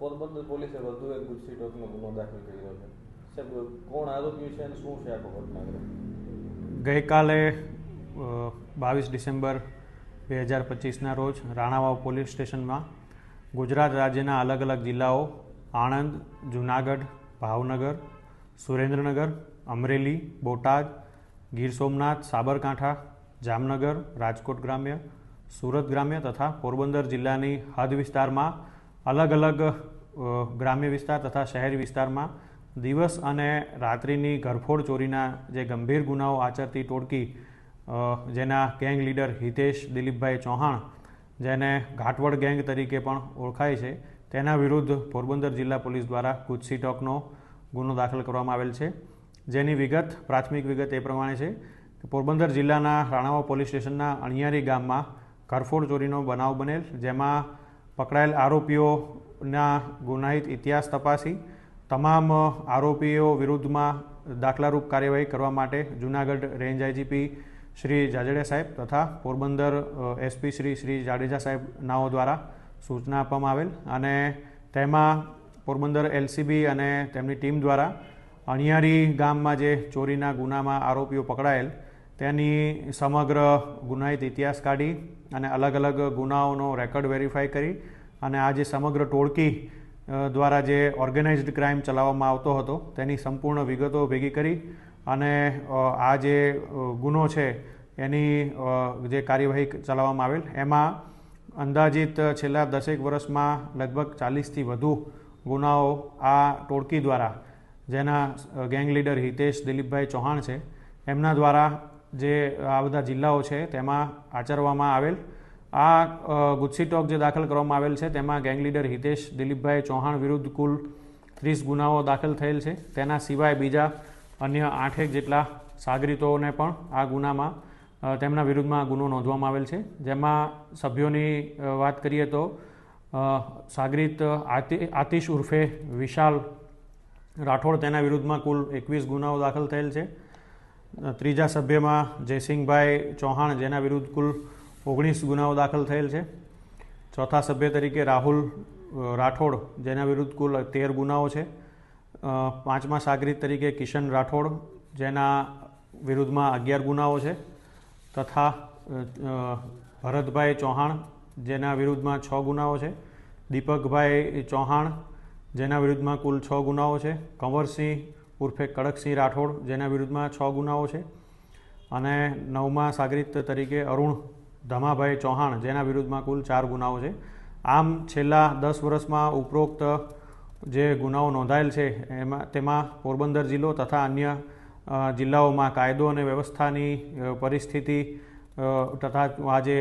પોરબંદર પોલીસે વધુ એક ગુજસી ટોકનો ગુનો દાખલ કર્યો છે. સાહેબ, કોણ આરોપી છે અને શું છે આખો ઘટનાક્રમ? ગઈકાલે બાવીસ ડિસેમ્બર બે હજાર પચીસના રોજ રાણાવાવ પોલીસ સ્ટેશનમાં ગુજરાત રાજ્યના અલગ અલગ જિલ્લાઓ, આણંદ, જુનાગઢ, ભાવનગર, સુરેન્દ્રનગર, અમરેલી, બોટાદ, ગીર સોમનાથ, સાબરકાંઠા, જામનગર, રાજકોટ ગ્રામ્ય, સુરત ગ્રામ્ય તથા પોરબંદર જિલ્લાની હદ વિસ્તારમાં અલગ અલગ ગ્રામ્ય વિસ્તાર તથા શહેરી વિસ્તારમાં દિવસ અને રાત્રિની ઘરફોડ ચોરીના જે ગંભીર ગુનાઓ આચરતી ટોળકી જેના ગેંગ લીડર હિતેશ દિલીપભાઈ ચૌહાણ, જેને ઘાટવડ ગેંગ તરીકે પણ ઓળખાય છે, તેના વિરુદ્ધ પોરબંદર જિલ્લા પોલીસ દ્વારા ગુજસી ટોકનો ગુનો દાખલ કરવામાં આવેલ છે. જેની વિગત, પ્રાથમિક વિગત એ પ્રમાણે છે કે પોરબંદર જિલ્લાના રાણાવા પોલીસ સ્ટેશનના અણિયારી ગામમાં ઘરફોડ ચોરીનો બનાવ બનેલ, જેમાં પકડાયેલ આરોપીઓના ગુનાહિત ઇતિહાસ તપાસી તમામ આરોપીઓ વિરુદ્ધમાં દાખલારૂપ કાર્યવાહી કરવા માટે જૂનાગઢ રેન્જ આઈજીપી શ્રી જાડેજા સાહેબ તથા પોરબંદર એસપી શ્રી શ્રી જાડેજા સાહેબ નાઓ દ્વારા સૂચના આપવામાં આવેલ અને તેમાં પોરબંદર એલસીબી અને તેમની ટીમ દ્વારા અણિયારી ગામમાં જે ચોરીના ગુનામાં આરોપીઓ પકડાયેલ તેની સમગ્ર ગુનાહિત ઇતિહાસ કાઢી અને અલગ અલગ ગુનાઓનો રેકોર્ડ વેરીફાઈ કરી અને આ જે સમગ્ર ટોળકી દ્વારા જે ઓર્ગેનાઇઝડ ક્રાઇમ ચલાવવામાં આવતો હતો, તેની સંપૂર્ણ વિગતો ભેગી કરી અને આ જે ગુનો છે, એની જે કાર્યવાહી ચલાવવામાં આવેલ, એમાં અંદાજિત છેલ્લા દસેક વર્ષમાં લગભગ ચાલીસથી વધુ ગુનાઓ આ ટોળકી દ્વારા, જેના ગેંગ લીડર હિતેશ દિલીપભાઈ ચૌહાણ છે, એમના દ્વારા જે આ બધા જિલ્લાઓ છે, તેમાં આચરવામાં આવેલ. આ ગુજસી ટોક જે દાખલ કરવામાં આવેલ છે, તેમાં ગેંગ લીડર હિતેશ દિલીપભાઈ ચૌહાણ વિરુદ્ધ કુલ ત્રીસ ગુનાઓ દાખલ થયેલ છે. તેના સિવાય બીજા અન્ય આઠેક જેટલા સાગરીતોને પણ આ ગુનામાં તેમના વિરુદ્ધમાં ગુનો નોંધવામાં આવેલ છે. જેમાં સભ્યોની વાત કરીએ તો સાગરિત સાગરીત આતિ, આતિશ ઉર્ફે વિશાલ રાઠોડ તેના વિરુદ્ધમાં કુલ એકવીસ ગુનાઓ દાખલ થયેલ છે. ત્રીજા સભ્યમાં જયસિંહભાઈ ચૌહાણ, જેના વિરુદ્ધ કુલ ઓગણીસ ગુનાઓ દાખલ થયેલ છે. ચોથા સભ્ય તરીકે રાહુલ રાઠોડ, જેના વિરુદ્ધ કુલ તેર ગુનાઓ છે. પાંચમા સાગરીત તરીકે કિશન રાઠોડ, જેના વિરુદ્ધમાં અગિયાર ગુનાઓ છે. તથા ભરતભાઈ ચૌહાણ, જેના વિરુદ્ધમાં છ ગુનાઓ છે. દીપકભાઈ ચૌહાણ, જેના વિરુદ્ધમાં કુલ છ ગુનાઓ છે. કંવરસિંહ ઉર્ફે કડકસિંહ રાઠોડ, જેના વિરુદ્ધમાં છ ગુનાઓ છે. અને નવમા સાગરીત તરીકે અરુણ ધમાભાઈ ચૌહાણ, જેના વિરુદ્ધમાં કુલ ચાર ગુનાઓ છે. આમ છેલ્લા દસ વર્ષમાં ઉપરોક્ત જે ગુનાઓ નોંધાયેલ છે, એમાં તેમાં પોરબંદર જિલ્લો તથા અન્ય જિલ્લાઓમાં કાયદો અને વ્યવસ્થાની પરિસ્થિતિ તથા આ જે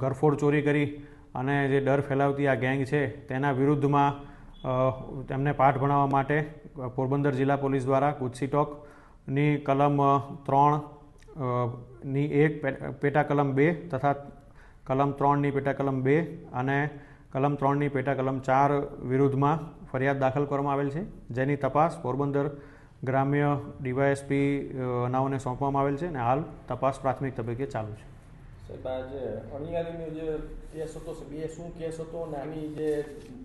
ઘરફોડ ચોરી કરી અને જે ડર ફેલાવતી આ ગેંગ છે, તેના વિરુદ્ધમાં તેમને પાઠ ભણાવવા માટે પોરબંદર જિલ્લા પોલીસ દ્વારા ગુજસી ટોકની કલમ ત્રણની એક પેટા કલમ બે તથા કલમ ત્રણની પેટા કલમ બે અને કલમ ત્રણની પેટા કલમ ચાર વિરુદ્ધમાં ફરિયાદ દાખલ કરવામાં આવેલ છે. જેની તપાસ પોરબંદર ગ્રામ્ય ડીવાયએસપી નાઓને સોંપવામાં આવેલ છે અને હાલ તપાસ પ્રાથમિક તબક્કે ચાલુ છે. સાહેબ અણિયારીનો જે કેસ હતો બે શું કેસ હતો અને આની જે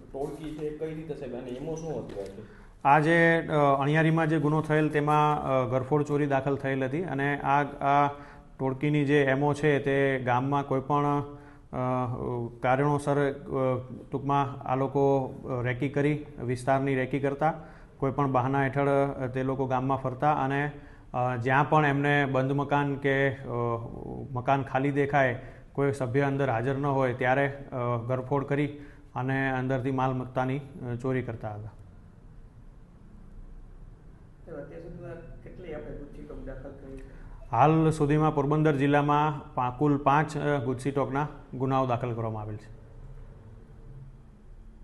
ટોળકી છે કઈ રીતે સાહેબ અને એમાં શું હતું આ જે? અણિયારીમાં જે ગુનો થયેલ, તેમાં ગરફોડ ચોરી દાખલ થયેલ હતી અને આ આ ટોળકીની જે એમઓ છે, તે ગામમાં કોઈપણ કારણોસર ટૂંકમાં આ લોકો રેકી કરી, વિસ્તારની રેકી કરતા કોઈપણ બહાના હેઠળ તે લોકો ગામમાં ફરતા અને જ્યાં પણ એમને બંધ મકાન કે મકાન ખાલી દેખાય કોઈ સભ્ય અંદર હાજર ન હોય ત્યારે ગરફોડ કરી અને અંદરથી માલ મત્તાની ચોરી કરતા હતા? હાલ સુધીમાં પોરબંદર જિલ્લામાં કુલ પાંચ ગુજસી ટોકના ગુનાઓ દાખલ કરવામાં આવેલ છે